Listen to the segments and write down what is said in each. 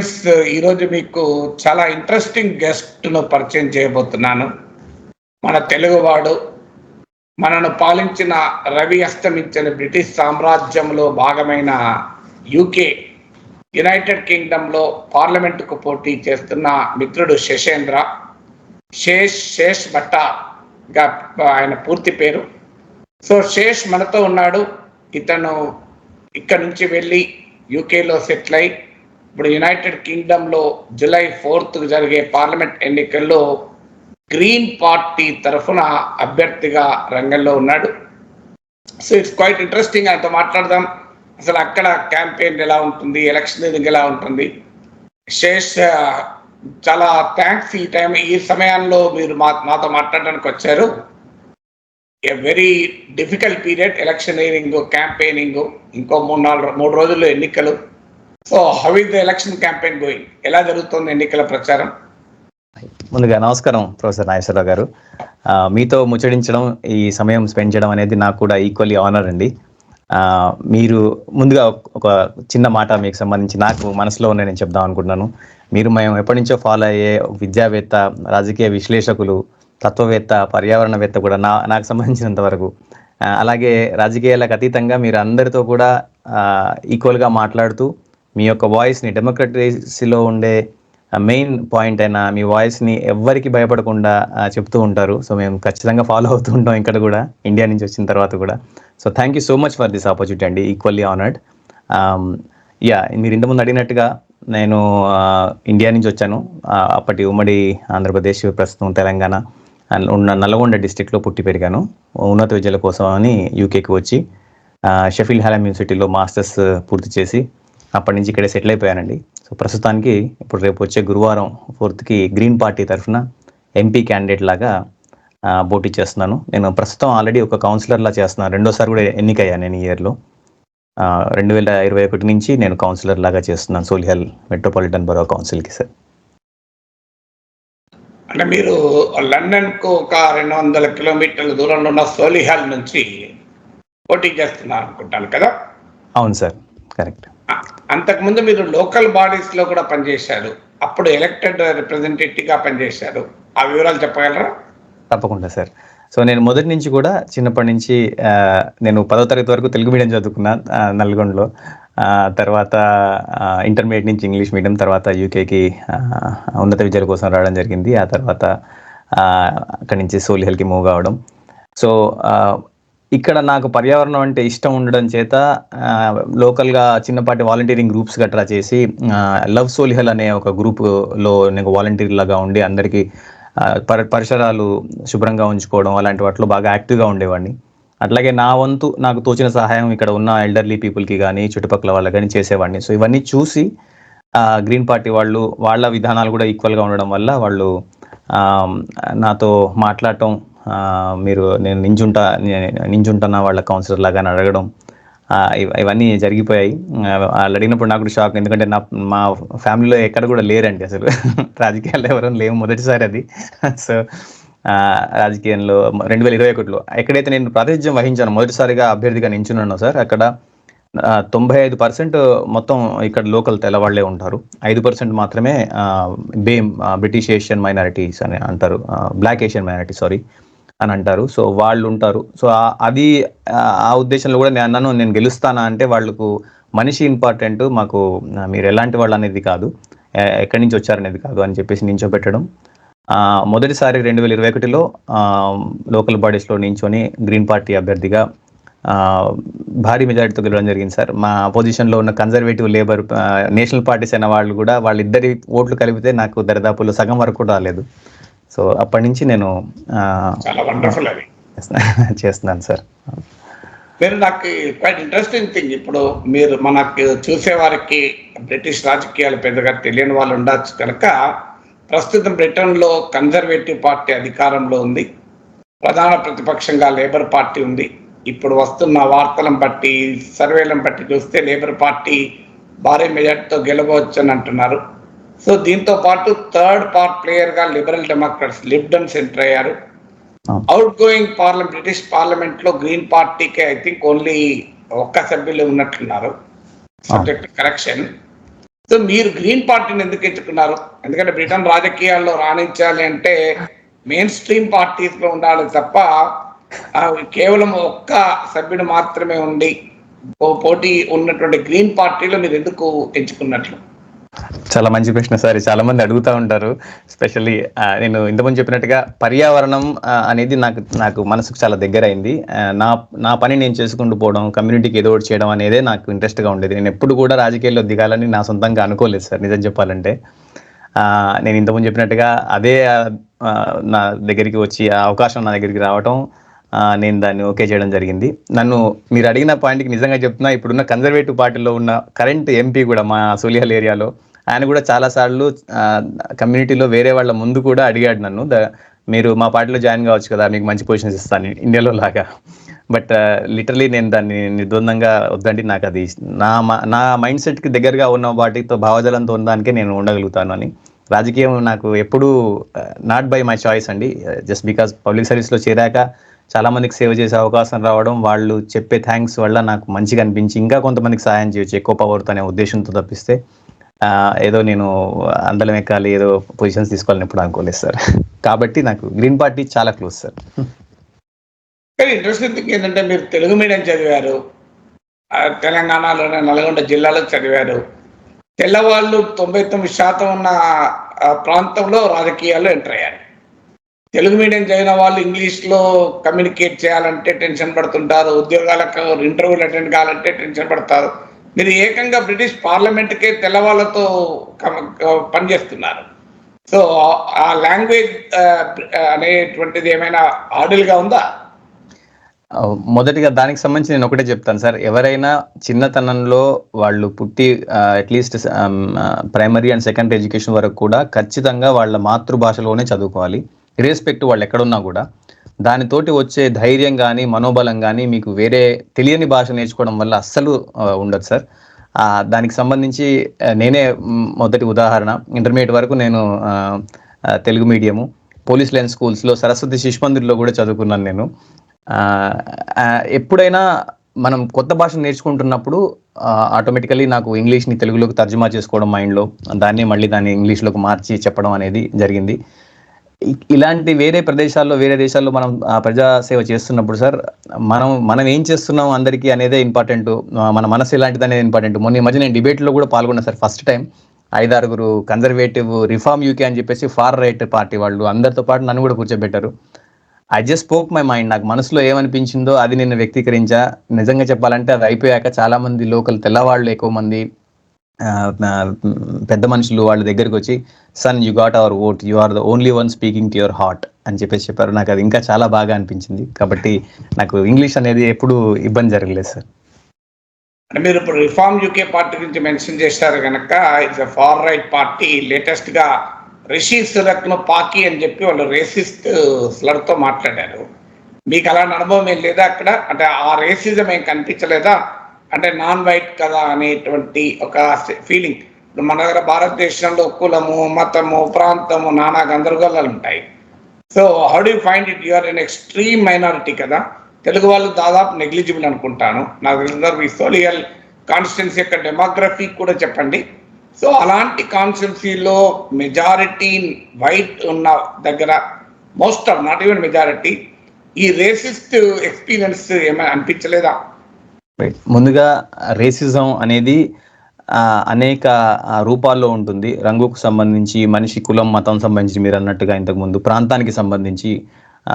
Friends ఈరోజు మీకు చాలా ఇంట్రెస్టింగ్ గెస్ట్ను పరిచయం చేయబోతున్నాను. మన తెలుగువాడు మనను పాలించిన రవి అస్తమించిన బ్రిటిష్ సామ్రాజ్యంలో భాగమైన యూకే యునైటెడ్ కింగ్డంలో పార్లమెంటుకు పోటీ చేస్తున్న మిత్రుడు శశేంద్ర శేష్ శేష్ భట్టగా ఆయన పూర్తి పేరు. సో శేష్ మనతో ఉన్నాడు. ఇతను ఇక్కడ నుంచి వెళ్ళి యూకేలో సెటిల్ అయి ఇప్పుడు యునైటెడ్ కింగ్డమ్లో జూలై ఫోర్త్ జరిగే పార్లమెంట్ ఎన్నికల్లో గ్రీన్ పార్టీ తరఫున అభ్యర్థిగా రంగంలో ఉన్నాడు. సో ఇట్స్ క్వైట్ ఇంట్రెస్టింగ్ ఆయనతో మాట్లాడదాం. అసలు అక్కడ క్యాంపెయిన్ ఎలా ఉంటుంది ఎలక్షన్ ఎలా ఉంటుంది. శేష్ చాలా థ్యాంక్స్ ఈ టైం ఈ సమయంలో మీరు మా మాతో మాట్లాడడానికి వచ్చారు. A very difficult period electioneering campaigning ఇంకో మూడు నాలుగు మూడు రోజుల్లో ఎన్నికలు. So how is the election campaign going ఎలా జరుగుతుంది ఎన్నికల ప్రచారం? ముందుగా నమస్కారం ప్రొఫెసర్ నాగేశ్వరరావు గారు. మీతో ముచ్చడించడం ఈ సమయం స్పెండ్ చేయడం అనేది నాకు కూడా ఈక్వల్లీ ఆనర్ అండి. మీరు ముందుగా ఒక చిన్న మాట మీకు సంబంధించి నాకు మనసులో ఉన్న నేను చెప్దాం అనుకుంటున్నాను. మీరు మేము ఎప్పటి నుంచో ఫాలో అయ్యే విద్యావేత్త రాజకీయ విశ్లేషకులు తత్వవేత్త పర్యావరణవేత్త కూడా నా నాకు సంబంధించినంత వరకు. అలాగే రాజకీయాలకు అతీతంగా మీరు అందరితో కూడా ఈక్వల్గా మాట్లాడుతూ మీ యొక్క వాయిస్ని డెమోక్రటసీలో ఉండే మెయిన్ పాయింట్ అయినా మీ వాయిస్ని ఎవ్వరికి భయపడకుండా చెప్తూ ఉంటారు. సో మేము ఖచ్చితంగా ఫాలో అవుతూ ఉంటాం ఇక్కడ కూడా ఇండియా నుంచి వచ్చిన తర్వాత కూడా. So thank you so much for this opportunity అండి ఈక్వల్లీ ఆనర్డ్ యా మీరు ఇంతకుముందు అడిగినట్టుగా నేను ఇండియా నుంచి వచ్చాను. అప్పటి ఉమ్మడి ఆంధ్రప్రదేశ్ ప్రస్తుతం తెలంగాణ ఉన్న నల్గొండ డిస్టిక్లో పుట్టి పెరిగాను. ఉన్నత విద్యల కోసం అని యూకేకి వచ్చి షఫీల్ షెఫీల్డ్ యూనివర్సిటీలో మాస్టర్స్ పూర్తి చేసి అప్పటి నుంచి ఇక్కడే సెటిల్ అయిపోయానండి. సో ప్రస్తుతానికి ఇప్పుడు రేపు వచ్చే గురువారం ఫోర్త్కి గ్రీన్ పార్టీ తరఫున ఎంపీ క్యాండిడేట్ లాగా పోటీ చేస్తున్నాను. నేను ప్రస్తుతం ఆల్రెడీ ఒక కౌన్సిలర్లా చేస్తున్నాను రెండోసారి కూడా ఎన్నికయ్యాను నేను ఈ ఇయర్లో రెండు వేల ఇరవై ఒకటి నుంచి నేను కౌన్సిలర్ లాగా చేస్తున్నాను. సోలిహల్ మెట్రోపాలిటన్ బరో కౌన్సిల్కి సార్ అంటే మీరు లండన్కు ఒక రెండు వందల కిలోమీటర్ల దూరంలో ఉన్న సోలిహాల్ నుంచి పోటీ చేస్తున్నారు అనుకుంటాను కదా? అవును సార్ కరెక్ట్ అంతకుముందు మీరు లోకల్ బాడీస్లో కూడా పనిచేశారు. అప్పుడు ఎలక్టెడ్ రిప్రజెంటేటివ్గా పనిచేశారు. ఆ వివరాలు చెప్పగలరా? తప్పకుండా సార్. సో నేను మొదటి నుంచి కూడా చిన్నప్పటి నుంచి నేను పదో తరగతి వరకు తెలుగు మీడియం చదువుకున్నా నల్గొండలో. తర్వాత ఇంటర్మీడియట్ నుంచి ఇంగ్లీష్ మీడియం తర్వాత యూకేకి ఉన్నత విద్యల కోసం రావడం జరిగింది. ఆ తర్వాత అక్కడి నుంచి సోలిహల్కి మూవ్ కావడం. సో ఇక్కడ నాకు పర్యావరణం అంటే ఇష్టం ఉండడం చేత లోకల్గా చిన్నపాటి వాలంటీరింగ్ గ్రూప్స్ గట్రా చేసి లవ్ సోలిహల్ అనే ఒక గ్రూప్లో నేను వాలంటీర్ లాగా ఉండి అందరికీ పరి పరిసరాలు శుభ్రంగా ఉంచుకోవడం అలాంటి వాటిలో బాగా యాక్టివ్గా ఉండేవాడిని. అట్లాగే నా వంతు నాకు తోచిన సహాయం ఇక్కడ ఉన్న ఎల్డర్లీ పీపుల్కి కానీ చుట్టుపక్కల వాళ్ళకి కానీ చేసేవాడిని. సో ఇవన్నీ చూసి గ్రీన్ పార్టీ వాళ్ళు వాళ్ళ విధానాలు కూడా ఈక్వల్గా ఉండడం వల్ల వాళ్ళు నాతో మాట్లాడటం మీరు నేను నించుంటా నే- వాళ్ళ కౌన్సిలర్ లాగా అని అడగడం ఇవన్నీ జరిగిపోయాయి. వాళ్ళు అడిగినప్పుడు నాకు షాక్ ఎందుకంటే నా మా ఫ్యామిలీలో ఎక్కడ కూడా లేరండి అసలు. రాజకీయాల్లో ఎవరు లేవు మొదటిసారి అది. సో రాజకీయంలో రెండు వేల ఇరవై ఒకటిలో ఎక్కడైతే నేను ప్రాతినిధ్యం వహించాను మొదటిసారిగా అభ్యర్థిగా నించున్నాను సార్ అక్కడ తొంభై ఐదు పర్సెంట్ మొత్తం ఇక్కడ లోకల్ తెల్లవాళ్ళే ఉంటారు. ఐదు పర్సెంట్ మాత్రమే బేమ్ బ్రిటిష్ ఏషియన్ మైనారిటీస్ అని అంటారు బ్లాక్ ఏషియన్ మైనారిటీ సారీ. అని అంటారు. సో వాళ్ళు ఉంటారు సో అది ఆ ఉద్దేశంలో కూడా నేను అన్నాను నేను గెలుస్తానా అంటే వాళ్ళకు మనిషి ఇంపార్టెంట్ మాకు మీరు ఎలాంటి వాళ్ళు అనేది కాదు. ఎక్కడి నుంచి వచ్చారనేది కాదు అని చెప్పేసి నించోబెట్టడం. మొదటిసారి రెండు వేల ఇరవై ఒకటిలో లోకల్ బాడీస్లో నించొని గ్రీన్ పార్టీ అభ్యర్థిగా భారీ మెజారిటీతో గెలవడం జరిగింది సార్. మా పొజిషన్లో ఉన్న కన్జర్వేటివ్ లేబర్ నేషనల్ పార్టీస్ అయిన వాళ్ళు కూడా వాళ్ళిద్దరి ఓట్లు కలిపితే నాకు దరిదాపుల్లో సగం వరకు కూడా రాలేదు. సో అప్పటి నుంచి నేను ఆ, చాలా వండర్ఫుల్ అది చేస్తున్నాను సార్. మీరు నాకు క్వైట్ ఇంట్రెస్టింగ్ థింగ్ ఇప్పుడు మీరు మనకు చూసే వారికి బ్రిటిష్ రాజకీయాలు పెద్దగా తెలియని వాళ్ళు ఉండొచ్చు కనుక ప్రస్తుతం బ్రిటన్లో కన్జర్వేటివ్ పార్టీ అధికారంలో ఉంది. ప్రధాన ప్రతిపక్షంగా లేబర్ పార్టీ ఉంది. ఇప్పుడు వస్తున్న వార్తలను బట్టి సర్వేలను బట్టి చూస్తే లేబర్ పార్టీ భారీ మెజార్టీతో గెలవచ్చు అని అంటున్నారు. సో దీంతో పాటు థర్డ్ పార్ట్ ప్లేయర్గా liberal democrats Lib Dems enter అయ్యారు. అవుట్ గోయింగ్ పార్లమెంట్ బ్రిటిష్ పార్లమెంట్లో గ్రీన్ పార్టీకి ఐ థింక్ ఓన్లీ ఒక్క సభ్యులు ఉన్నట్లున్నారు సబ్జెక్ట్ కరెక్షన్ సో మీరు గ్రీన్ పార్టీని ఎందుకు ఎంచుకున్నారు? ఎందుకంటే బ్రిటన్ రాజకీయాల్లో రాణించాలి అంటే మెయిన్ స్ట్రీమ్ పార్టీస్లో ఉండాలి తప్ప కేవలం ఒక్క సభ్యుడు మాత్రమే ఉండి పోటీ ఉన్నటువంటి గ్రీన్ పార్టీలో మీరు ఎందుకు ఎంచుకున్నట్లు? చాలా మంచి ప్రశ్న సార్ చాలా మంది అడుగుతా ఉంటారు. స్పెషల్లీ నేను ఇంతకుముందు చెప్పినట్టుగా పర్యావరణం అనేది నాకు నాకు మనసుకు చాలా దగ్గర అయింది నా నా పని నేను చేసుకుంటూ పోవడం కమ్యూనిటీకి ఏదో ఒకటి చేయడం అనేదే నాకు ఇంట్రెస్ట్గా ఉండేది. నేను ఎప్పుడు కూడా రాజకీయాల్లో దిగాలని నా సొంతంగా అనుకోలేదు సార్ నిజం చెప్పాలంటే. నేను ఇంతకుముందు చెప్పినట్టుగా అదే నా దగ్గరికి వచ్చి ఆ అవకాశం నా దగ్గరికి రావటం నేను దాన్ని ఓకే చేయడం జరిగింది. నన్ను మీరు అడిగిన పాయింట్కి నిజంగా చెప్తున్నా ఇప్పుడున్న కన్జర్వేటివ్ పార్టీలో ఉన్న కరెంట్ ఎంపీ కూడా మా సోలిహల్ ఏరియాలో ఆయన కూడా చాలాసార్లు కమ్యూనిటీలో వేరే వాళ్ళ ముందు కూడా అడిగాడు నన్ను. ద మీరు మా పార్టీలో జాయిన్ కావచ్చు కదా మీకు మంచి పొజిషన్స్ ఇస్తాను ఇండియాలో లాగా. బట్ లిటరలీ నేను దాన్ని నిర్ద్వందంగా వద్దండి నాకు అది నా నా మైండ్ సెట్కి దగ్గరగా ఉన్న వాటితో భావజాలంతో ఉన్నదానికే నేను ఉండగలుగుతాను అని. రాజకీయం నాకు ఎప్పుడూ నాట్ బై మై చాయిస్ అండి. జస్ట్ బికాస్ పబ్లిక్ సర్వీస్లో చేరాక చాలామందికి సేవ చేసే అవకాశం రావడం వాళ్ళు చెప్పే థ్యాంక్స్ వల్ల నాకు మంచిగా అనిపించి ఇంకా కొంతమందికి సహాయం చేయొచ్చు ఎక్కువ పవర్తో అనే ఉద్దేశంతో తప్పిస్తే. ఏదో నేను అందలం ఎక్కాలి ఏదో పొజిషన్స్ తీసుకోవాలని ఎప్పుడు అనుకోలేదు సార్. కాబట్టి నాకు గ్రీన్ పార్టీ చాలా క్లోజ్ సార్. కానీ ఇంట్రెస్టింగ్ థింగ్ ఏంటంటే మీరు తెలుగు మీడియం చదివారు. తెలంగాణలోనే నల్గొండ జిల్లాలో చదివారు. తెల్లవాళ్ళు తొంభై తొమ్మిది శాతం ఉన్న ప్రాంతంలో రాజకీయాల్లో ఎంటర్ అయ్యారు. తెలుగు మీడియం చదివిన వాళ్ళు ఇంగ్లీష్లో కమ్యూనికేట్ చేయాలంటే టెన్షన్ పడుతుంటారు. ఉద్యోగాలకు ఇంటర్వ్యూలు అటెండ్ కావాలంటే టెన్షన్ పడతారు. మీరు ఏకంగా బ్రిటిష్ పార్లమెంట్కే తెల్లవాళ్ళతో పనిచేస్తున్నారు. సో ఆ లాంగ్వేజ్ అనేటువంటిది ఏమైనా ఆడిల్గా ఉందా? మొదటిగా దానికి సంబంధించి నేను ఒకటే చెప్తాను సార్. ఎవరైనా చిన్నతనంలో వాళ్ళు పుట్టి at least primary and secondary education వరకు కూడా ఖచ్చితంగా వాళ్ళ మాతృభాషలోనే చదువుకోవాలి. రెస్పెక్ట్ వాళ్ళు ఎక్కడున్నా కూడా. దానితోటి వచ్చే ధైర్యం కానీ మనోబలం కానీ మీకు వేరే తెలియని భాష నేర్చుకోవడం వల్ల అస్సలు ఉండదు సార్. దానికి సంబంధించి నేనే మొదటి ఉదాహరణ. ఇంటర్మీడియట్ వరకు నేను తెలుగు మీడియము పోలీస్ లైన్ స్కూల్స్లో సరస్వతి శిశుమందిర్లో కూడా చదువుకున్నాను నేను. ఎప్పుడైనా మనం కొత్త భాష నేర్చుకుంటున్నప్పుడు ఆటోమేటికలీ నాకు ఇంగ్లీష్ని తెలుగులోకి తర్జుమా చేసుకోవడం మైండ్లో దాన్ని మళ్ళీ దాన్ని ఇంగ్లీష్లోకి మార్చి చెప్పడం అనేది జరిగింది. ఇలాంటి వేరే ప్రదేశాల్లో వేరే దేశాల్లో మనం ప్రజాసేవ చేస్తున్నప్పుడు సార్ మనం మనం ఏం చేస్తున్నాం అందరికీ అనేదే ఇంపార్టెంట్ మన మనసు ఇలాంటిది అనేది ఇంపార్టెంట్ మొన్న ఈ మధ్య నేను డిబేట్లో కూడా పాల్గొన్నా సార్ ఫస్ట్ టైం ఐదారుగురు కన్జర్వేటివ్ రిఫార్మ్ యూకే అని చెప్పేసి ఫార్ రైట్ పార్టీ వాళ్ళు అందరితో పాటు నన్ను కూడా కూర్చోబెట్టారు. I just spoke my mind నాకు మనసులో ఏమనిపించిందో అది నేను వ్యక్తీకరించా. నిజంగా చెప్పాలంటే అది అయిపోయాక చాలామంది లోకల్ తెల్లవాళ్ళు ఎక్కువ మంది పెద్ద మనుషులు వాళ్ళ దగ్గరికి వచ్చి son you got our vote you are the only one speaking to your heart అని చెప్పేసి చెప్పారు. నాకు అది ఇంకా చాలా బాగా అనిపించింది. కాబట్టి నాకు ఇంగ్లీష్ అనేది ఎప్పుడు ఇబ్బంది జరగలేదు సార్. అంటే మీరు ఇప్పుడు రిఫార్మ్ యూకే పార్టీ గురించి మెన్షన్ చేశారు కనుక ఇట్స్ ఫార్ రైట్ పార్టీ లేటెస్ట్గా రిషి సురత్ను పాకి అని చెప్పి వాళ్ళు రేసిస్ట్ స్లర్తో మాట్లాడారు. మీకు అలాంటి అనుభవం ఏం లేదా అక్కడ? అంటే ఆ రేసిజం ఏం కనిపించలేదా? అంటే నాన్ వైట్ కదా అనేటువంటి ఒక ఫీలింగ్ మన దగ్గర భారతదేశంలో కులము మతము ప్రాంతము నానా గందరగోళాలు ఉంటాయి. So how do find it you are an extreme minority కదా. తెలుగు వాళ్ళు దాదాపు నెగ్లిజిబుల్ అనుకుంటాను. నాకు తెలిసిన మీ సోలియల్ కాన్స్టిట్యున్సీ యొక్క డెమోగ్రఫీ కూడా చెప్పండి. సో అలాంటి కాన్స్టిట్యున్సీలో మెజారిటీ వైట్ ఉన్న దగ్గర most of not even majority ఈ రేసిస్ట్ ఎక్స్పీరియన్స్ ఏమైనా అనిపించలేదా? ముందుగా రేసిజం అనేది అనేక రూపాల్లో ఉంటుంది. రంగుకు సంబంధించి మనిషి కులం మతం సంబంధించి మీరు అన్నట్టుగా ఇంతకుముందు ప్రాంతానికి సంబంధించి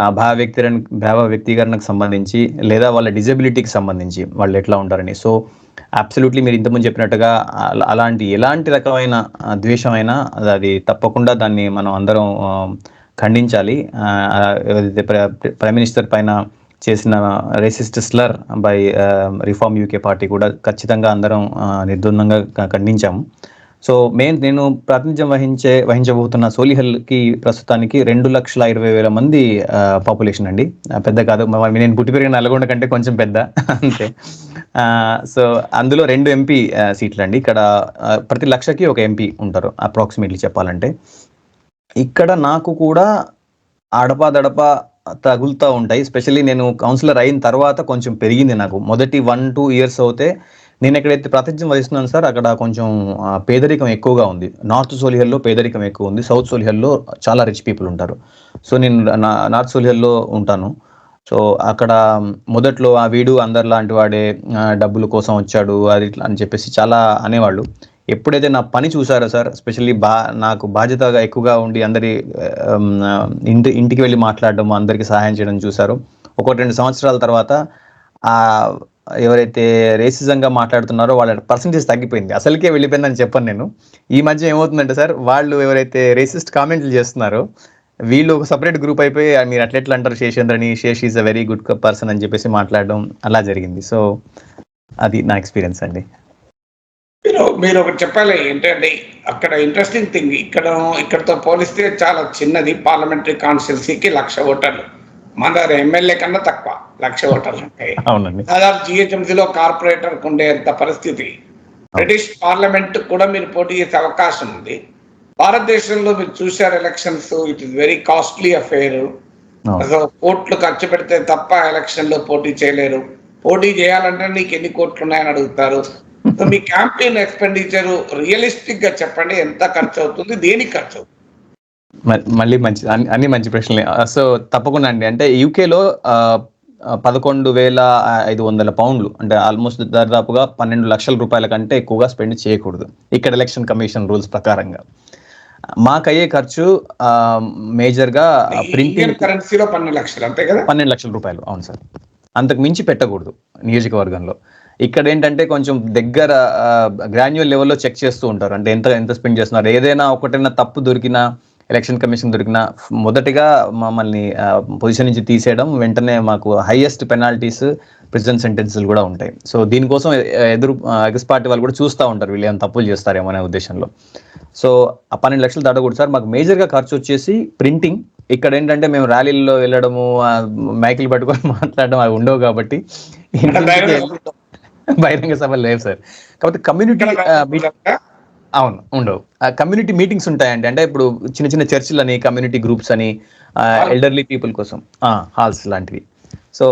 భావ వ్యక్తీకరణ భావ వ్యక్తీకరణకు సంబంధించి లేదా వాళ్ళ డిజబిలిటీకి సంబంధించి వాళ్ళు ఎట్లా ఉంటారని. సో అబ్సల్యూట్లీ మీరు ఇంతకుముందు చెప్పినట్టుగా అలా- అలాంటి ఎలాంటి రకమైన ద్వేషమైనా అది- అది తప్పకుండా దాన్ని మనం అందరం ఖండించాలి. ఏదైతే ప్ర- ప్రైమ్ మినిస్టర్ పైన చేసిన racist slur by reform UK party కూడా ఖచ్చితంగా అందరం ఆ, ఖండించాము. సో మెయిన్ నేను ప్రాతినిధ్యం వహించే వహించబోతున్న సోలిహల్కి ప్రస్తుతానికి రెండు లక్షల ఇరవై వేల మంది పాపులేషన్ అండి. పెద్ద కాదు నేను పుట్టి పెరిగిన నల్గొండ కంటే కొంచెం పెద్ద అంతే. సో అందులో రెండు ఎంపీ సీట్లు అండి ఇక్కడ ప్రతి లక్షకి ఒక ఎంపీ ఉంటారు అప్రాక్సిమేట్లీ చెప్పాలంటే. ఇక్కడ నాకు కూడా అడపా దడపా తగులుతూ ఉంటాయి. స్పెషల్లీ నేను కౌన్సిలర్ అయిన తర్వాత కొంచెం పెరిగింది నాకు. మొదటి వన్ టూ ఇయర్స్ అయితే నేను ఎక్కడైతే ప్రాతిధ్యం వహిస్తున్నాను సార్ అక్కడ కొంచెం పేదరికం ఎక్కువగా ఉంది. నార్త్ సోలిహల్లో పేదరికం ఎక్కువ ఉంది. సౌత్ సోలిహల్లో చాలా రిచ్ పీపుల్ ఉంటారు. సో నేను నా- నార్త్ సోలిహల్లో ఉంటాను. సో అక్కడ మొదట్లో ఆ వీడు అందరిలాంటి వాడే డబ్బుల కోసం వచ్చాడు అది ఇట్లా అని చెప్పేసి చాలా అనేవాళ్ళు. ఎప్పుడైతే నా పని చూసారో సార్ స్పెషల్లీ బా నాకు బాధ్యతగా ఎక్కువగా ఉండి అందరి ఇంటి ఇంటికి వెళ్ళి మాట్లాడడం అందరికీ సహాయం చేయడం చూసారు. ఒకటి రెండు సంవత్సరాల తర్వాత ఎవరైతే రేసిజంగా మాట్లాడుతున్నారో వాళ్ళ పర్సంటేజ్ తగ్గిపోయింది. అసలుకే వెళ్ళిపోయిందని చెప్పను నేను. ఈ మధ్య ఏమవుతుందంటే సార్ వాళ్ళు ఎవరైతే రేసిస్ట్ కామెంట్లు చేస్తున్నారో వీళ్ళు ఒక సపరేట్ గ్రూప్ అయిపోయి "ఆ, మీరు అట్లెట్లా అంటారు శేషేంద్రని? Sesh is a very good person అని చెప్పేసి మాట్లాడడం అలా జరిగింది. సో అది నా ఎక్స్పీరియన్స్ అండి. మీరు మీరు ఒకటి చెప్పాలి ఏంటంటే అక్కడ ఇంట్రెస్టింగ్ థింగ్ ఇక్కడ ఇక్కడతో పోలిస్తే చాలా చిన్నది పార్లమెంటరీ కాన్స్టిట్యున్సీకి లక్ష ఓటర్లు. మన దగ్గర ఎమ్మెల్యే కన్నా తక్కువ లక్ష ఓటర్లు. ఉంటాయి దాదాపు జిహెచ్ఎంసీలో కార్పొరేటర్ ఉండేంత పరిస్థితి. బ్రిటిష్ పార్లమెంట్ కూడా మీరు పోటీ చేసే అవకాశం ఉంది. భారతదేశంలో మీరు చూశారు elections it is very costly affair. అసలు కోట్లు ఖర్చు పెడితే తప్ప ఎలక్షన్లో పోటీ చేయలేరు. పోటీ చేయాలంటే నీకు ఎన్ని కోట్లు ఉన్నాయని అడుగుతారు. మీ క్యాంపెయిన్ ఎక్స్పెండిచర్. రియలిస్టిక్గా చెప్పండి ఎంత ఖర్చు అవుతుంది దేనికి ఖర్చు అవుతుంది మళ్ళీ మంచి అన్ని- మంచి ప్రశ్నలే. సో తప్పకుండా అండి. అంటే యూకేలో పదకొండు వేల ఐదు వందల పౌండ్లు అంటే ఆల్మోస్ట్ దాదాపుగా పన్నెండు లక్షల రూపాయల కంటే ఎక్కువగా స్పెండ్ చేయకూడదు. ఇక్కడ ఎలక్షన్ కమిషన్ రూల్స్ ప్రకారంగా. మాకయ్యే ఖర్చు మేజర్గా ఇండియన్ ప్రింటింగ్ కరెన్సీలో పన్నెండు లక్షలు అంతే కదా? పన్నెండు లక్షల రూపాయలు అవును సార్. అంతకు మించి పెట్టకూడదు నియోజకవర్గంలో. ఇక్కడ ఏంటంటే కొంచెం దగ్గర గ్రాన్యువల్ లెవెల్లో చెక్ చేస్తూ ఉంటారు. అంటే ఎంత ఎంత స్పెండ్ చేస్తున్నారు? ఏదైనా ఒకటైనా తప్పు దొరికినా ఎలక్షన్ కమిషన్ దొరికినా మొదటిగా మమ్మల్ని పొజిషన్ నుంచి తీసేయడం వెంటనే మాకు హైయెస్ట్ పెనాల్టీస్ ప్రిజన్ సెంటెన్సులు కూడా ఉంటాయి. సో దీనికోసం ఎదురు ఎగస్ పార్టీ వాళ్ళు కూడా చూస్తూ ఉంటారు వీళ్ళు ఏమైనా తప్పులు చేస్తారేమో అనే ఉద్దేశంలో. సో ఆ పన్నెండు లక్షలు దాటకూడదు సార్. మాకు మేజర్గా ఖర్చు వచ్చేసి ప్రింటింగ్ ఇక్కడ ఏంటంటే మేము ర్యాలీల్లో వెళ్ళడము మైకులు పట్టుకొని మాట్లాడడం అవి ఉండవు కాబట్టి బహిరంగ సభలు లేవు సార్. కాబట్టి కమ్యూనిటీ అవును ఉండవు. కమ్యూనిటీ మీటింగ్స్ ఉంటాయండి. అంటే ఇప్పుడు చిన్న చిన్న చర్చిలు అని కమ్యూనిటీ గ్రూప్స్ అని ఎల్డర్లీ పీపుల్ కోసం. హాల్స్ లాంటివి. సో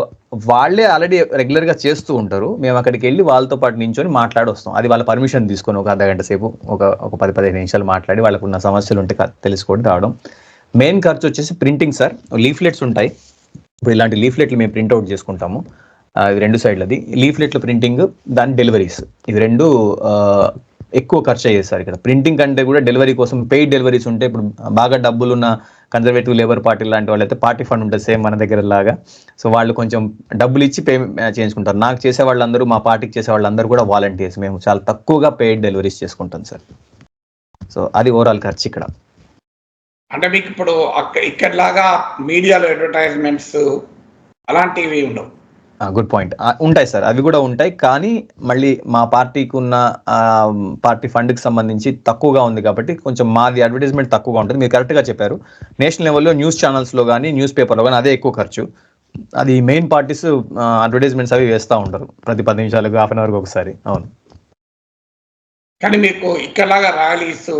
వాళ్ళే ఆల్రెడీ రెగ్యులర్గా చేస్తూ ఉంటారు. మేము అక్కడికి వెళ్ళి వాళ్ళతో పాటు నించొని మాట్లాడి వస్తాం. అది వాళ్ళ పర్మిషన్ తీసుకొని ఒక అర్ధ గంట సేపు ఒక ఒక పది పదిహేను నిమిషాలు మాట్లాడి వాళ్ళకు ఉన్న సమస్యలు ఉంటే తెలుసుకొని రావడం. మెయిన్ ఖర్చు వచ్చేసి ప్రింటింగ్ సార్ లీఫ్లెట్స్ ఉంటాయి. ఇప్పుడు ఇలాంటి లీఫ్లెట్లు మేము ప్రింట్అవుట్ చేసుకుంటాము. రెండు సైడ్లది. లీఫ్లెట్ల ప్రింటింగ్ దాని డెలివరీస్. ఇది రెండు ఎక్కువ ఖర్చు అయ్యేది సార్ ఇక్కడ. ప్రింటింగ్ కంటే కూడా డెలివరీ కోసం పెయిడ్ డెలివరీస్ ఉంటే ఇప్పుడు బాగా డబ్బులున్న కన్జర్వేటివ్ లేబర్ పార్టీ లాంటి వాళ్ళు అయితే పార్టీ ఫండ్ ఉంటుంది సేమ్ మన దగ్గర లాగా. సో వాళ్ళు కొంచెం డబ్బులు ఇచ్చి పే చేయించుకుంటారు. నాకు చేసే వాళ్ళందరూ మా పార్టీకి చేసే వాళ్ళందరూ కూడా వాలంటీర్స్ మేము చాలా తక్కువగా పెయిడ్ డెలివరీస్ చేసుకుంటాం సార్. సో అది ఓవరాల్ ఖర్చు ఇక్కడ. అంటే మీకు ఇప్పుడు ఇక్కడ ఇక్కడలాగా మీడియాలో అడ్వర్టైజ్మెంట్స్ అలాంటివి ఉండవు. గుడ్ పాయింట్ ఉంటాయి సార్ అవి కూడా ఉంటాయి. కానీ మళ్ళీ మా పార్టీకి ఉన్న పార్టీ ఫండ్కి సంబంధించి తక్కువగా ఉంది కాబట్టి కొంచెం మాది అడ్వర్టైజ్మెంట్ తక్కువగా ఉంటుంది. మీరు కరెక్ట్గా చెప్పారు. నేషనల్ లెవెల్లో న్యూస్ ఛానల్స్లో కానీ న్యూస్ పేపర్లో కానీ అదే ఎక్కువ ఖర్చు. అది మెయిన్ పార్టీస్ అడ్వర్టైజ్మెంట్స్ అవి వేస్తూ ఉంటారు. ప్రతి పది నిమిషాలకు హాఫ్ అన్ అవర్కి ఒకసారి. అవును. కానీ మీకు ఇక్కడలాగా ర్యాలీస్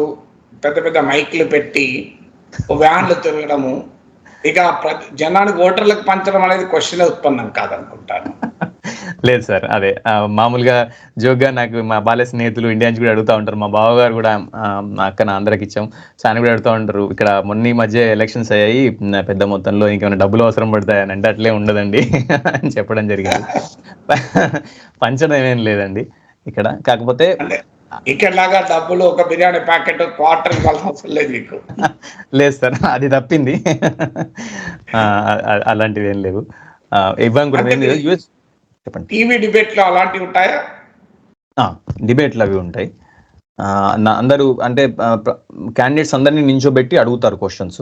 పెద్ద పెద్ద మైక్లు పెట్టి వ్యాన్లు తిరగడము ఇక జనానికి ఓటర్లకు పంచడం అనేది క్వశ్చన్ ఉత్పన్నం కాదనుకుంటాను. లేదు సార్ అదే. మామూలుగా జోక్గా నాకు మా బాల్య స్నేహితులు ఇండియా నుంచి కూడా అడుగుతూ ఉంటారు. మా బావగారు కూడా అక్క నా అందరికి ఇచ్చాం. సో ఆయన కూడా అడుగుతూ ఉంటారు ఇక్కడ మొన్న ఈ మధ్య ఎలక్షన్స్ అయ్యాయి పెద్ద మొత్తంలో ఇంకేమైనా డబ్బులు అవసరం పడతాయి? అని అంటే అట్లే ఉండదండి. అని చెప్పడం జరిగింది. పంచడం ఏమేం లేదండి ఇక్కడ. కాకపోతే ఇక్కడలాగా డబ్బులు ఒక బిర్యానీ ప్యాకెట్ క్వార్టర్ ఇవ్వాల్సిన అవసరం లేదు మీకు. లేదు సార్ అది తప్పింది. అలాంటివి ఏం లేవు. ఇవ్వం కూడా ఏం లేదు యూఎస్ చెప్పండి. టీవీ డిబేట్లో అలాంటివి ఉంటాయా? డిబేట్లు అవి ఉంటాయి. అందరూ అంటే క్యాండిడేట్స్ అందరినీ నించోబెట్టి అడుగుతారు క్వశ్చన్స్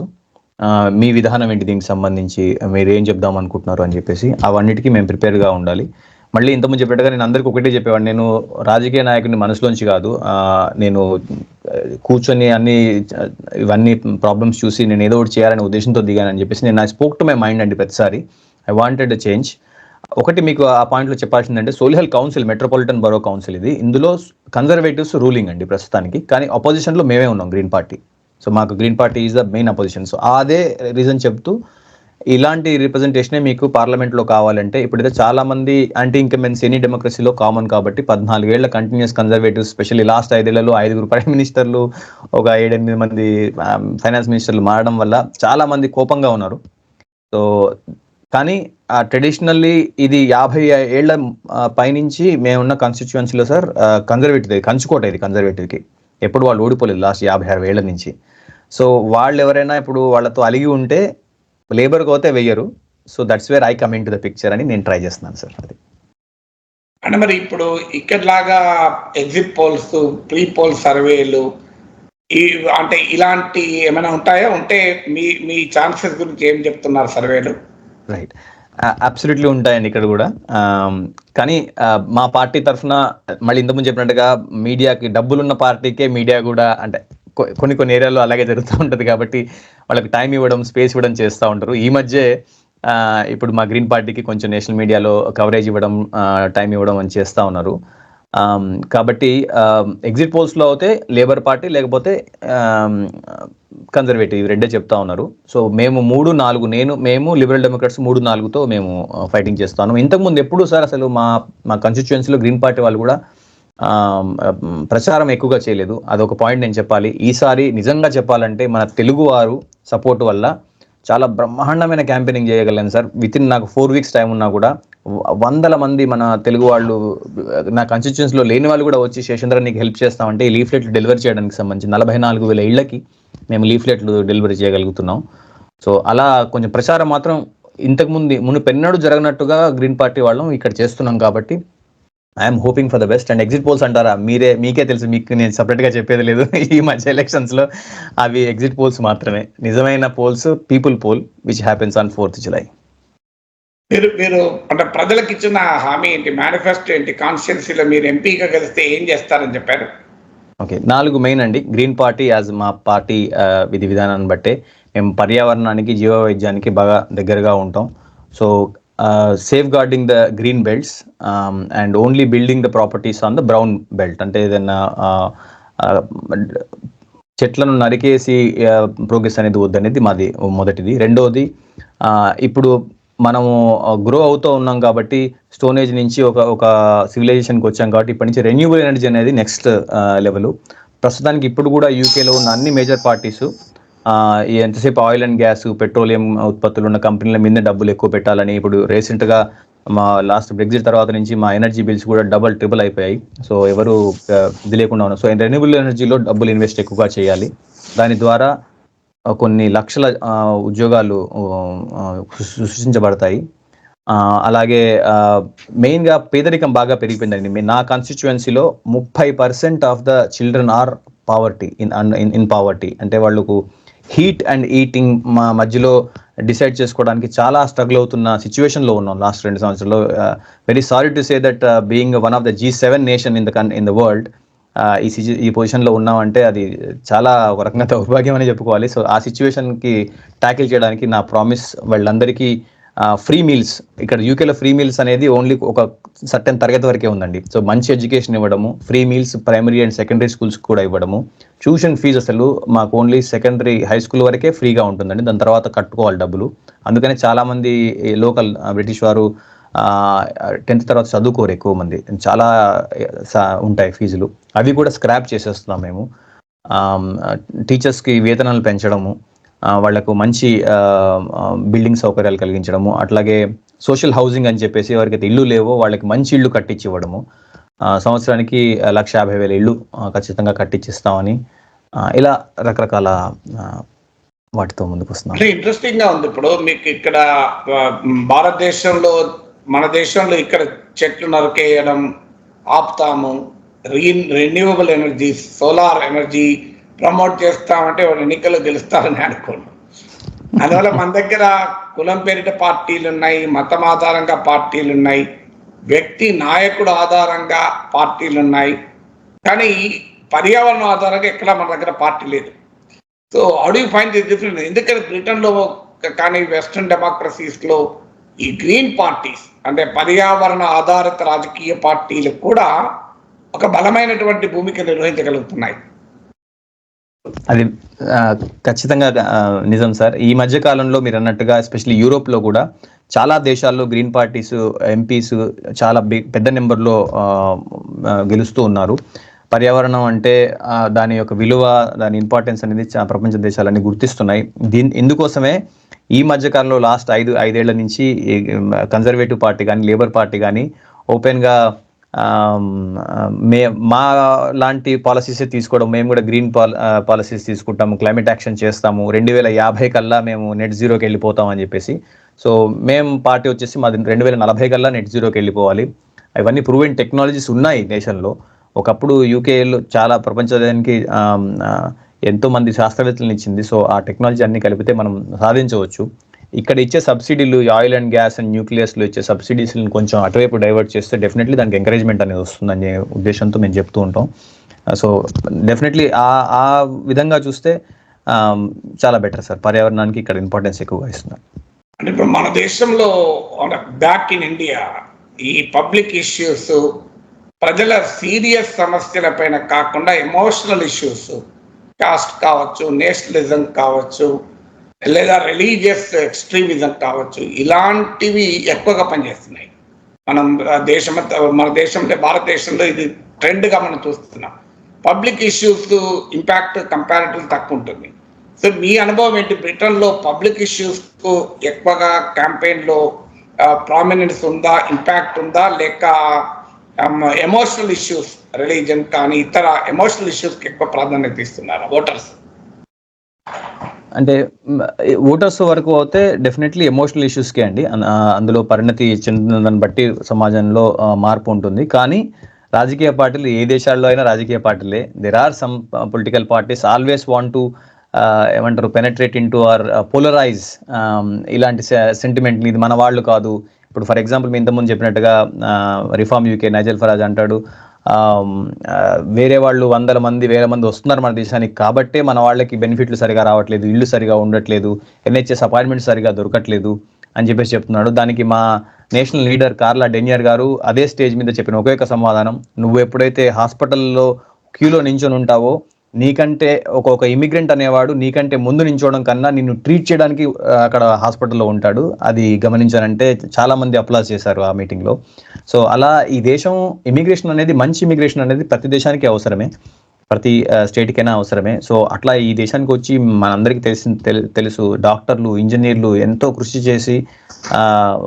మీ విధానం ఏంటి దీనికి సంబంధించి? మీరు ఏం చెప్దాం అనుకుంటున్నారు అని చెప్పేసి అవన్నిటికీ మేము ప్రిపేర్గా ఉండాలి. మళ్ళీ ఇంతకుముందు చెప్పేట్టుగా నేను అందరికీ ఒకటే చెప్పేవాడిని. నేను రాజకీయ నాయకుడిని మనసులోంచి కాదు నేను కూర్చొని అన్ని ఇవన్నీ ప్రాబ్లమ్స్ చూసి నేను ఏదో ఒకటి చేయాలనే ఉద్దేశంతో దిగానని చెప్పేసి నేను I spoke to my mind అండి ప్రతిసారి. ఐ వాంటెడ్ చేంజ్ ఒకటి మీకు ఆ పాయింట్లో చెప్పాల్సిందంటే Solihull council metropolitan borough council ఇది. ఇందులో కన్జర్వేటివ్స్ రూలింగ్ అండి ప్రస్తుతానికి. కానీ అపోజిషన్లో మేమే ఉన్నాం గ్రీన్ పార్టీ సో మాకు green party is the main opposition so అదే రీజన్ చెప్తూ ఇలాంటి రిప్రజెంటేషనే మీకు పార్లమెంట్లో కావాలంటే ఇప్పుడైతే చాలా మంది యాంటీ ఇంకమెన్స్ ఎనీ డెమోక్రసీలో కామన్ కాబట్టి పద్నాలుగేళ్ళ కంటిన్యూస్ కన్జర్వేటివ్ స్పెషల్లీ లాస్ట్ ఐదేళ్ళలో ఐదుగురు ప్రైమ్ మినిస్టర్లు ఒక ఏడెనిమిది మంది um, ఫైనాన్స్ మినిస్టర్లు మారడం వల్ల చాలా మంది కోపంగా ఉన్నారు. సో కానీ ట్రెడిషనల్లీ ఇది యాభై ఏళ్ళ పైనుంచి మేమున్న కాన్స్టిట్యువెన్సీలో సార్ కన్జర్వేటివ్ కంచుకోట ఇది కన్జర్వేటివ్కి ఎప్పుడు వాళ్ళు ఓడిపోలేదు లాస్ట్ యాభై అరవై ఏళ్ళ నుంచి. సో వాళ్ళు ఎవరైనా ఇప్పుడు వాళ్ళతో అలిగి ఉంటే లేబర్కి పోతే వెయ్యరు. So that's where I coming to the picture అని నేను ట్రై చేస్తున్నాను సార్ అది. అంటే మరి ఇప్పుడు ఇక్కడలాగా ఎగ్జిట్ పోల్స్ ప్రీ పోల్ సర్వేలు ఈ అంటే ఇలాంటి ఏమైనా ఉంటాయా? ఉంటే మీ మీ ఛాన్సెస్ గురించి ఏం చెప్తున్నారు సర్వేలు రైట్ అబ్సల్యూట్లీ ఉంటాయండి ఇక్కడ కూడా. కానీ మా పార్టీ తరఫున మళ్ళీ ఇంతకుముందు చెప్పినట్టుగా మీడియాకి డబ్బులున్న పార్టీకే మీడియా కూడా అంటే కొన్ని కొన్ని ఏరియాలో అలాగే జరుగుతూ ఉంటుంది కాబట్టి వాళ్ళకి టైం ఇవ్వడం స్పేస్ ఇవ్వడం చేస్తూ ఉంటారు. ఈ మధ్య ఇప్పుడు మా గ్రీన్ పార్టీకి కొంచెం నేషనల్ మీడియాలో కవరేజ్ ఇవ్వడం టైం ఇవ్వడం అని చేస్తూ ఉన్నారు. కాబట్టి ఎగ్జిట్ పోల్స్లో అయితే లేబర్ పార్టీ లేకపోతే కన్జర్వేటివ్ రెండే చెప్తా ఉన్నారు. సో మేము మూడు నాలుగు నేను మేము లిబరల్ డెమోక్రాట్స్ మూడు నాలుగుతో మేము ఫైటింగ్ చేస్తాను ఇంతకుముందు ఎప్పుడు సార్ అసలు మా మా కాన్స్టిట్యుయెన్సీలో గ్రీన్ పార్టీ వాళ్ళు కూడా ప్రచారం ఎక్కువగా చేయలేదు. అదొక పాయింట్ నేను చెప్పాలి. ఈసారి నిజంగా చెప్పాలంటే మన తెలుగు వారు సపోర్ట్ వల్ల చాలా బ్రహ్మాండమైన క్యాంపెయినింగ్ చేయగలను సార్. విత్ ఇన్ నాకు ఫోర్ వీక్స్ టైం ఉన్నా కూడా వందల మంది మన తెలుగు వాళ్ళు నా కాన్స్టిట్యున్సీలో లేని వాళ్ళు కూడా వచ్చి శేషేంద్ర నీకు హెల్ప్ చేస్తామంటే ఈ లీఫ్లెట్లు డెలివరీ చేయడానికి సంబంధించి నలభై నాలుగు వేల ఇళ్ళకి మేము లీఫ్లెట్లు డెలివరీ చేయగలుగుతున్నాం. సో అలా కొంచెం ప్రచారం మాత్రం ఇంతకుముందు మును పెన్నడు జరగనట్టుగా గ్రీన్ పార్టీ వాళ్ళం ఇక్కడ చేస్తున్నాం కాబట్టి I'm hoping for the best and exit polls అంటారా? మీరే మీకే తెలుసు మీకు నేను separate గా చెప్పేది లేదు. ఈ మధ్య ఎలక్షన్స్లో అవి ఎగ్జిట్ పోల్స్ మాత్రమే. నిజమైన polls people poll which happens on fourth July మీరు మీరు అంటే ప్రజలకు ఇచ్చిన హామీ ఏంటి? మేనిఫెస్టో ఏంటి? కాన్స్టిట్యున్సీలో మీరు ఎంపీగా గెలిస్తే ఏం చేస్తారని చెప్పారు. ఓకే నాలుగు మెయిన్ అండి. గ్రీన్ పార్టీ యాజ్ మా పార్టీ విధి విధానాన్ని బట్టే మేము పర్యావరణానికి జీవ వైద్యానికి బాగా దగ్గరగా ఉంటాం. So safeguarding the green belts and only building the properties on the brown belt అంటే ఏదైనా uh, uh, చెట్లను నరికేసి uh, ప్రోగ్రెస్ అనేది వద్దనేది మాది మొదటిది. రెండవది ఇప్పుడు మనము గ్రో అవుతూ ఉన్నాం కాబట్టి స్టోనేజ్ నుంచి ఒక ఒక సివిలైజేషన్కి వచ్చాం కాబట్టి ఇప్పటి నుంచి రెన్యూబుల్ ఎనర్జీ అనేది నెక్స్ట్ లెవెల్ ప్రస్తుతానికి ఇప్పుడు కూడా యూకేలో ఉన్న అన్ని మేజర్ పార్టీసు ఎంతసేపు ఆయిల్ అండ్ గ్యాస్ పెట్రోలియం ఉత్పత్తులు ఉన్న కంపెనీల మీద డబ్బులు ఎక్కువ పెట్టాలని ఇప్పుడు రీసెంట్గా మా లాస్ట్ బ్రెగ్జిట్ తర్వాత నుంచి మా ఎనర్జీ బిల్స్ కూడా డబల్ ట్రిపుల్ అయిపోయాయి. సో ఎవరు ఇది లేకుండా ఉన్నారు. సో రెన్యూబుల్ ఎనర్జీలో డబ్బులు ఇన్వెస్ట్ ఎక్కువగా చేయాలి. దాని ద్వారా కొన్ని లక్షల ఉద్యోగాలు సృష్టించబడతాయి. అలాగే మెయిన్గా పేదరికం బాగా పెరిగిపోయిందండి. నా కాన్స్టిట్యువెన్సీలో ముప్పై percent of the children are poverty in in in poverty. అంటే వాళ్ళకు హీట్ అండ్ ఈటింగ్ మా మధ్యలో డిసైడ్ చేసుకోవడానికి చాలా స్ట్రగుల్ అవుతున్న సిచ్యువేషన్లో ఉన్నాం లాస్ట్ రెండు సంవత్సరాల్లో. Very sorry to say that being one of the G seven nation in the కన్ ఇన్ ద వరల్డ్ ఈ సిచ్యు ఈ పొజిషన్లో ఉన్నామంటే అది చాలా ఒక రకంగా దౌర్భాగ్యం అని చెప్పుకోవాలి. సో ఆ సిచ్యువేషన్కి ట్యాకిల్ చేయడానికి నా ప్రామిస్ వాళ్ళందరికీ ఫ్రీ మీల్స్ ఇక్కడ యూకేలో ఫ్రీ మీల్స్ అనేది ఓన్లీ ఒక సర్టెన్ తరగతి వరకే ఉందండి. సో మంచి ఎడ్యుకేషన్ ఇవ్వడము free meals primary and secondary schools కూడా ఇవ్వడము. ట్యూషన్ ఫీజు అసలు మాకు ఓన్లీ సెకండరీ హై స్కూల్ వరకే ఫ్రీగా ఉంటుందండి. దాని తర్వాత కట్టుకోవాలి డబ్బులు. అందుకనే చాలామంది లోకల్ బ్రిటిష్ వారు టెన్త్ తర్వాత చదువుకోరు ఎక్కువ మంది. చాలా ఉంటాయి ఫీజులు అవి కూడా స్క్రాప్ చేసేస్తున్నాం మేము. టీచర్స్కి వేతనాలు పెంచడము. వాళ్ళకు మంచి బిల్డింగ్ సౌకర్యాలు కలిగించడము అట్లాగే సోషల్ హౌసింగ్ అని చెప్పేసి ఎవరికైతే ఇల్లు లేవో వాళ్ళకి మంచి ఇల్లు కట్టించి ఇవ్వడము సంవత్సరానికి లక్ష యాభై వేల ఇల్లు ఖచ్చితంగా కట్టించిస్తామని ఇలా రకరకాల వాటితో ముందుకు వస్తున్నాం అంటే ఇంట్రెస్టింగ్గా ఉంది ఇప్పుడు మీకు ఇక్కడ భారతదేశంలో మన దేశంలో ఇక్కడ చెట్లు నరికేయడం ఆపుతాము re renewable energy solar energy promote చేస్తామంటే వాళ్ళు ఎన్నికల్లో గెలుస్తారని అనుకోండి అందువల్ల మన దగ్గర కులం పేరిట పార్టీలు ఉన్నాయి మతం ఆధారంగా పార్టీలు ఉన్నాయి వ్యక్తి నాయకుడు ఆధారంగా పార్టీలు ఉన్నాయి కానీ పర్యావరణం ఆధారంగా ఎక్కడ మన దగ్గర పార్టీ లేదు. సో అడుగు ఫైన్ ఫైండ్ దిస్ డిఫరెంట్ ఎందుకంటే బ్రిటన్లో కానీ వెస్ట్రన్ డెమోక్రసీస్లో ఈ గ్రీన్ పార్టీస్ అంటే పర్యావరణ ఆధారిత రాజకీయ పార్టీలు కూడా ఒక బలమైనటువంటి భూమిక నిర్వహించగలుగుతున్నాయి. అది ఖచ్చితంగా నిజం సార్. ఈ మధ్య కాలంలో మీరు అన్నట్టుగా ఎస్పెషల్లీ యూరోప్లో కూడా చాలా దేశాల్లో గ్రీన్ పార్టీస్ ఎంపీస్ చాలా పెద్ద నెంబర్లో గెలుస్తూ ఉన్నారు. పర్యావరణం అంటే దాని యొక్క విలువ దాని ఇంపార్టెన్స్ అనేది చా- ప్రపంచ దేశాలన్నీ గుర్తిస్తున్నాయి. దీని ఇందుకోసమే ఈ మధ్యకాలంలో లాస్ట్ ఐదు ఐదేళ్ళ నుంచి కన్జర్వేటివ్ పార్టీ కానీ లేబర్ పార్టీ కానీ ఓపెన్గా మే మా లాంటి పాలసీసే తీసుకోవడం మేము కూడా గ్రీన్ పాల పాలసీస్ తీసుకుంటాము క్లైమేట్ యాక్షన్ చేస్తాము. రెండు వేల యాభై కల్లా మేము నెట్ జీరోకి వెళ్ళిపోతాం అని చెప్పేసి. సో మేము పార్టీ వచ్చేసి మాది రెండు వేల నలభై కల్లా నెట్ జీరోకి వెళ్ళిపోవాలి. అవన్నీ ప్రూవెన్ టెక్నాలజీస్ ఉన్నాయి దేశంలో. ఒకప్పుడు యూకేలో చాలా ప్రపంచానికి ఎంతోమంది శాస్త్రవేత్తలను ఇచ్చింది. సో ఆ టెక్నాలజీ అన్ని కలిపితే మనం సాధించవచ్చు. ఇక్కడ ఇచ్చే సబ్సిడీలు ఆయిల్ అండ్ గ్యాస్ అండ్ న్యూక్లియస్లో ఇచ్చే సబ్సిడీస్ని కొంచెం అటువైపు డైవర్ట్ చేస్తే డెఫినెట్లీ దానికి ఎంకరేజ్మెంట్ అనేది వస్తుందనే ఉద్దేశంతో మేము చెప్తూ ఉంటాం. Uh, సో డెఫినెట్లీ ఆ ఆ విధంగా చూస్తే um, చాలా బెటర్ సార్ పర్యావరణానికి ఇక్కడ ఇంపార్టెన్స్ ఎక్కువగా ఇస్తున్నారు. అంటే ఇప్పుడు మన దేశంలో బ్యాక్ ఇన్ ఇండియా ఈ పబ్లిక్ ఇష్యూస్ ప్రజల సీరియస్ సమస్యల పైన కాకుండా ఎమోషనల్ ఇష్యూస్ కాస్ట్ కావచ్చు నేషనలిజం కావచ్చు లేదా రిలీజియస్ ఎక్స్ట్రీమిజం కావచ్చు ఇలాంటివి ఎక్కువగా పనిచేస్తున్నాయి. మనం దేశం మన దేశంలో భారతదేశంలో ఇది ట్రెండ్గా మనం చూస్తున్నాం. పబ్లిక్ ఇష్యూస్ ఇంపాక్ట్ కంపారిటివ్ తక్కువ ఉంటుంది. సో మీ అనుభవం ఏంటి? బ్రిటన్లో పబ్లిక్ ఇష్యూస్కు ఎక్కువగా క్యాంపెయిన్లో ప్రామినెన్స్ ఉందా ఇంపాక్ట్ ఉందా లేక ఎమోషనల్ ఇష్యూస్ రిలీజన్ కానీ ఇతర ఎమోషనల్ ఇష్యూస్కి ఎక్కువ ప్రాధాన్యత ఇస్తున్నారు ఓటర్స్? అంటే ఓటర్స్ వరకు అయితే డెఫినెట్లీ ఎమోషనల్ ఇష్యూస్కే అండి. అందులో పరిణతి చెందిన బట్టి సమాజంలో మార్పు ఉంటుంది. కానీ రాజకీయ పార్టీలు ఏ దేశాల్లో అయినా రాజకీయ పార్టీలే. There are some political parties always want to ఏమంటారు penetrate into or polarize ఇలాంటి సెంటిమెంట్ ఇది మన వాళ్ళు కాదు. ఇప్పుడు ఫర్ ఎగ్జాంపుల్ మీ ఇంతకుముందు చెప్పినట్టుగా రిఫార్మ్ యూకే నైజల్ ఫరాజ్ అంటాడు. వేరే వాళ్ళు వందల మంది వేల మంది వస్తున్నారు మన దేశానికి కాబట్టే మన వాళ్ళకి బెనిఫిట్లు సరిగా రావట్లేదు ఇల్లు సరిగా ఉండట్లేదు ఎన్హెచ్ఎస్ అపాయింట్మెంట్ సరిగా దొరకట్లేదు అని చెప్పేసి చెప్తున్నాడు. దానికి మా నేషనల్ లీడర్ కార్లా డెనియర్ గారు అదే స్టేజ్ మీద చెప్పిన ఒకే ఒక సమాధానం. నువ్వు ఎప్పుడైతే హాస్పిటల్లో క్యూలో నించొని ఉంటావో నీకంటే ఒక ఒక ఇమిగ్రెంట్ అనేవాడు నీకంటే ముందు నించోవడం కన్నా నిన్ను ట్రీట్ చేయడానికి అక్కడ హాస్పిటల్లో ఉంటాడు. అది గమనించానంటే చాలా మంది అప్లాస్ చేశారు ఆ మీటింగ్లో సో అలా ఈ దేశం ఇమిగ్రేషన్ అనేది మంచి ఇమిగ్రేషన్ అనేది ప్రతి దేశానికి అవసరమే. ప్రతి స్టేట్కైనా అవసరమే. సో అట్లా ఈ దేశానికి వచ్చి మనందరికీ తెలిసి తెలు- తెలుసు. డాక్టర్లు ఇంజనీర్లు ఎంతో కృషి చేసి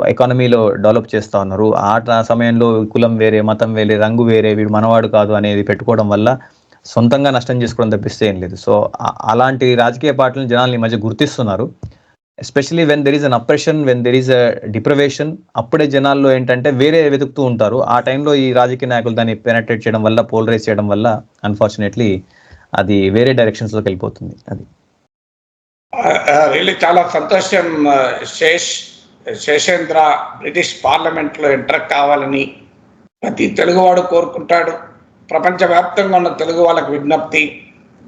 ఎకానమీలో డెవలప్ చేస్తూ ఉన్నారు. ఆ సమయంలో కులం వేరే మతం వేరే రంగు వేరే వీడు మనవాడు కాదు అనేది పెట్టుకోవడం వల్ల సొంతంగా నష్టం చేసుకోవడం తప్పిస్తే ఏం లేదు. సో అలాంటి రాజకీయ పార్టీలను జనాలు ఈ మధ్య గుర్తిస్తున్నారు. Especially when there is an oppression when there is a deprivation అప్పుడే జనాల్లో ఏంటంటే వేరే వెతుకుతూ ఉంటారు. ఆ టైంలో ఈ రాజకీయ నాయకులు దాన్ని పెనట్రేట్ చేయడం వల్ల పోలరైజ్ చేయడం వల్ల అన్ఫార్చునేట్లీ అది వేరే డైరెక్షన్స్లోకి వెళ్ళిపోతుంది. అది. రియల్లీ చాలా సంతోషం శేష్ శేషేంద్ర బ్రిటిష్ పార్లమెంట్లో ఎంటర్ కావాలని ప్రతి తెలుగువాడు కోరుకుంటాడు. ప్రపంచవ్యాప్తంగా ఉన్న తెలుగు వాళ్ళకి విజ్ఞప్తి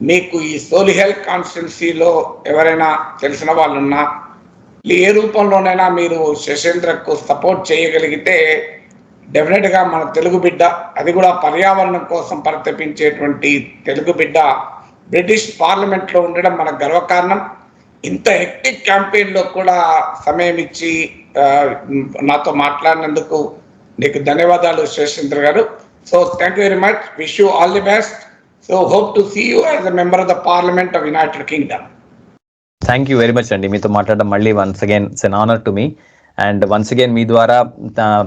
మీకు ఈ సోలిహెల్ కాన్స్టిట్యున్సీలో ఎవరైనా తెలిసిన వాళ్ళు ఉన్నా ఏ రూపంలోనైనా మీరు శశేంద్రకు సపోర్ట్ చేయగలిగితే డెఫినెట్గా మన తెలుగు బిడ్డ అది కూడా పర్యావరణం కోసం పరితపించేటువంటి తెలుగు బిడ్డ బ్రిటిష్ పార్లమెంట్లో ఉండడం మన గర్వకారణం. ఇంత హెక్టిక్ క్యాంపెయిన్లో కూడా సమయం ఇచ్చి నాతో మాట్లాడినందుకు నీకు ధన్యవాదాలు శేషేంద్ర గారు. So thank you very much wish you all the best so hope to see you as a member of the parliament of united kingdom thank you very much అండి మీతో మాట్లాడడం మళ్ళీ once again it's an honour to me and once again మీ ద్వారా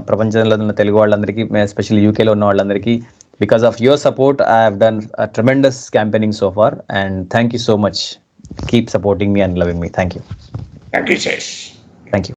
ప్రపంచంలో ఉన్న తెలుగు వాళ్ళందరికీ especially యూకేలో ఉన్న వాళ్ళందరికీ because of your support I have done tremendous campaigning so far and thank you so much keep supporting me and loving me thank you thank you thank you